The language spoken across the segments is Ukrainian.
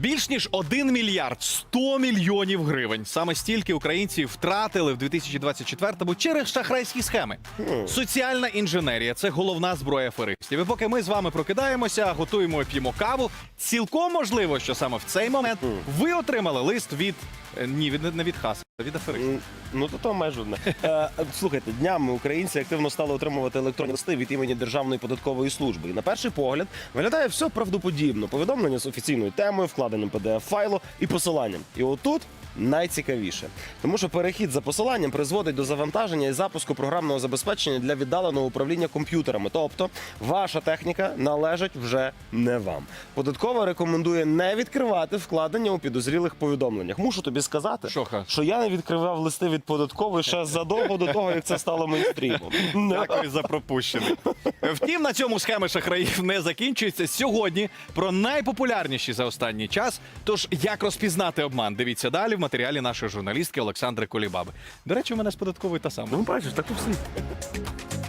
Більш ніж 1 мільярд 100 мільйонів гривень. Саме стільки українці втратили в 2024-му через шахрайські схеми. Соціальна інженерія це головна зброя аферистів. І поки ми з вами прокидаємося, готуємо і п'ємо каву. Цілком можливо, що саме в цей момент ви отримали лист від е, ні, від не від хаса, від аферистів. Ну то то майже одне. Е, Слухайте, днями українці активно стали отримувати електронні листи від імені Державної податкової служби. І на перший погляд виглядає все правдоподібно. Повідомлення з офіційною темою, вкладеним pdf файлу і посиланням. І отут. Найцікавіше, тому що перехід за посиланням призводить до завантаження і запуску програмного забезпечення для віддаленого управління комп'ютерами. Тобто, ваша техніка належить вже не вам. Податкова рекомендує не відкривати вкладення у підозрілих повідомленнях. Мушу тобі сказати, Що, що я не відкривав листи від податкової ще задовго до того, як це стало мейнстрімом. Дякую за пропущений. Втім, на цьому схеми шахраїв не закінчуються. Сьогодні про найпопулярніші за останній час. Тож як розпізнати обман? Дивіться далі матеріалі нашої журналістки Олександри Колібаби. До речі, у мене з податкової та сама. Ну, бачиш, так і всіх.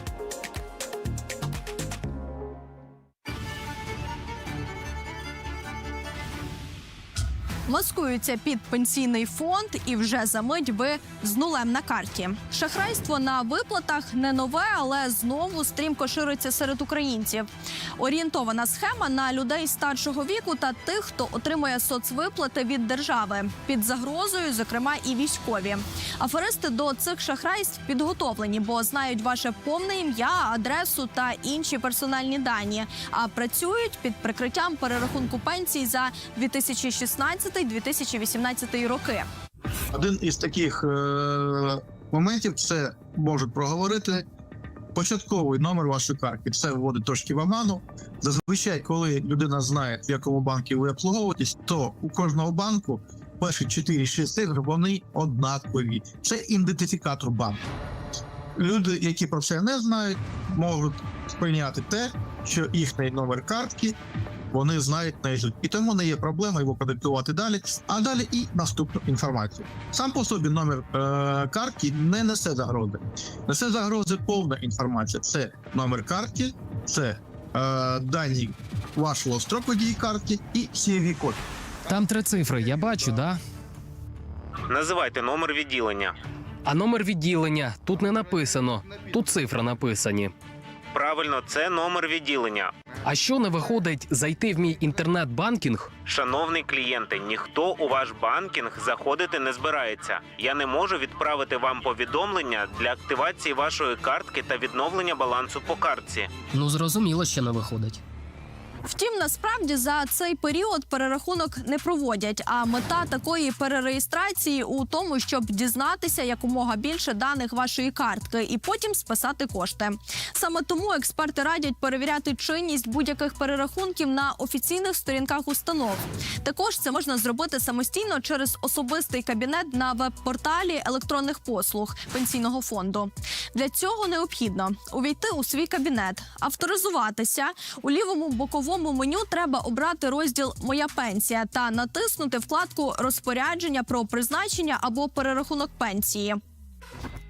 Маскуються під пенсійний фонд і вже за мить ви з нулем на карті. Шахрайство на виплатах не нове, але знову стрімко шириться серед українців. Орієнтована схема на людей старшого віку та тих, хто отримує соцвиплати від держави під загрозою, зокрема і військові. Аферисти до цих шахрайств підготовлені, бо знають ваше повне ім'я, адресу та інші персональні дані. А працюють під прикриттям перерахунку пенсій за 2016-2018 роки. Один із таких е- моментів це можуть проговорити початковий номер вашої картки. Це вводить трошки в оману. Зазвичай, коли людина знає, в якому банку ви обслуговуєтесь, то у кожного банку перші 4-6 цифр вони однакові. Це ідентифікатор банку. Люди, які про це не знають, можуть сприйняти те, що їхній номер картки вони знають наїжджуть. І тому не є проблема його продиктувати далі, а далі і наступну інформацію. Сам по собі номер е- картки не несе загрози. Несе загрози повна інформація. Це номер картки, це е- дані вашого строку дії картки і cv код Там три цифри, я бачу, да? Називайте номер відділення. А номер відділення тут не написано. Тут цифри написані. Правильно, це номер відділення. А що не виходить зайти в мій інтернет-банкінг? Шановний клієнте, ніхто у ваш банкінг заходити не збирається. Я не можу відправити вам повідомлення для активації вашої картки та відновлення балансу по картці. Ну зрозуміло, що не виходить. Втім, насправді за цей період перерахунок не проводять. А мета такої перереєстрації у тому, щоб дізнатися якомога більше даних вашої картки і потім списати кошти. Саме тому експерти радять перевіряти чинність будь-яких перерахунків на офіційних сторінках установ. Також це можна зробити самостійно через особистий кабінет на веб-порталі електронних послуг пенсійного фонду. Для цього необхідно увійти у свій кабінет, авторизуватися у лівому боковому меню. Треба обрати розділ Моя пенсія та натиснути вкладку розпорядження про призначення або перерахунок пенсії.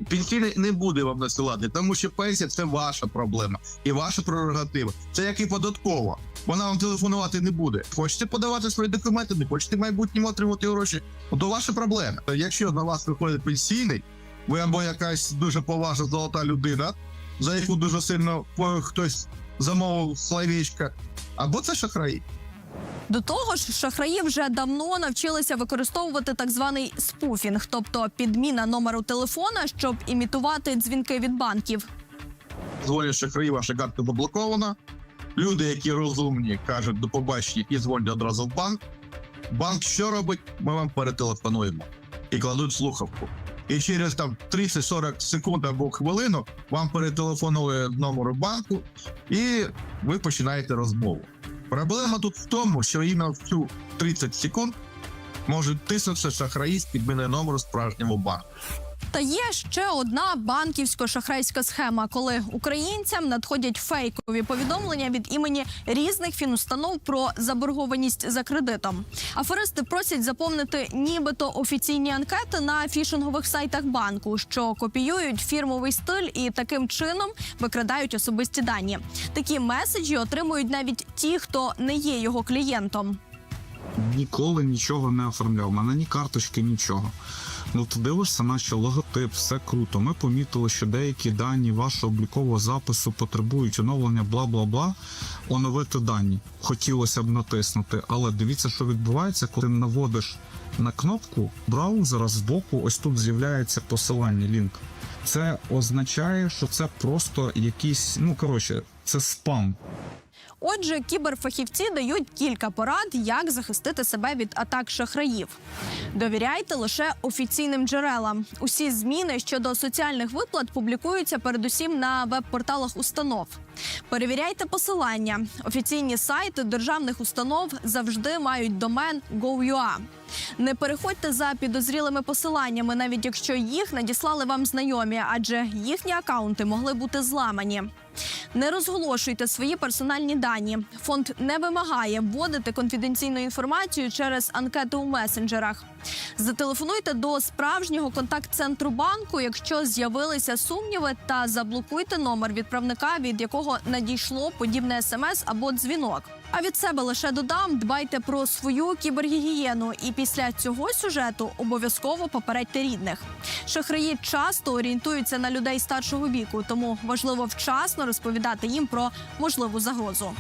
Пенсійний не буде вам насилати, тому що пенсія це ваша проблема і ваша прерогатива. Це як і податкова. Вона вам телефонувати не буде. Хочете подавати свої документи, не хочете майбутньому отримати гроші. То ваша проблема. Якщо на вас приходить пенсійний, ви або якась дуже поважна золота людина, за яку дуже сильно е, хтось замовив словечка, або це шахраї. До того ж, шахраї вже давно навчилися використовувати так званий спуфінг, тобто підміна номеру телефона, щоб імітувати дзвінки від банків. дзвонять шахраї, ваша картка заблокована. Люди, які розумні, кажуть до побачення і дзвонять одразу в банк. Банк що робить? Ми вам перетелефонуємо і кладуть слухавку. І через там 30-40 секунд або хвилину вам перетелефонує номер банку, і ви починаєте розмову. Проблема тут в тому, що іменно в цю 30 секунд можуть тиснутися шахраї з підміни номеру справжньому банку. Та є ще одна банківсько-шахрайська схема, коли українцям надходять фейкові повідомлення від імені різних фінустанов про заборгованість за кредитом. Аферисти просять заповнити нібито офіційні анкети на фішингових сайтах банку, що копіюють фірмовий стиль і таким чином викрадають особисті дані. Такі меседжі отримують навіть ті, хто не є його клієнтом. ніколи нічого не оформляв. У мене ні карточки, нічого. Ну ти дивишся, наче логотип, все круто. Ми помітили, що деякі дані вашого облікового запису потребують оновлення, бла бла бла. Оновити дані. Хотілося б натиснути, але дивіться, що відбувається, коли ти наводиш на кнопку браузера збоку, ось тут з'являється посилання, лінк. Це означає, що це просто якийсь, ну коротше, це спам. Отже, кіберфахівці дають кілька порад, як захистити себе від атак шахраїв. Довіряйте лише офіційним джерелам. Усі зміни щодо соціальних виплат публікуються передусім на веб-порталах установ. Перевіряйте посилання. Офіційні сайти державних установ завжди мають домен Go.ua. Не переходьте за підозрілими посиланнями, навіть якщо їх надіслали вам знайомі, адже їхні акаунти могли бути зламані. Не розголошуйте свої персональні дані. Фонд не вимагає вводити конфіденційну інформацію через анкети у месенджерах. Зателефонуйте до справжнього контакт-центру банку, якщо з'явилися сумніви, та заблокуйте номер відправника, від якого надійшло подібне смс або дзвінок. А від себе лише додам: дбайте про свою кібергігієну, і після цього сюжету обов'язково попередьте рідних. Шахраї часто орієнтуються на людей старшого віку, тому важливо вчасно розповідати їм про можливу загрозу.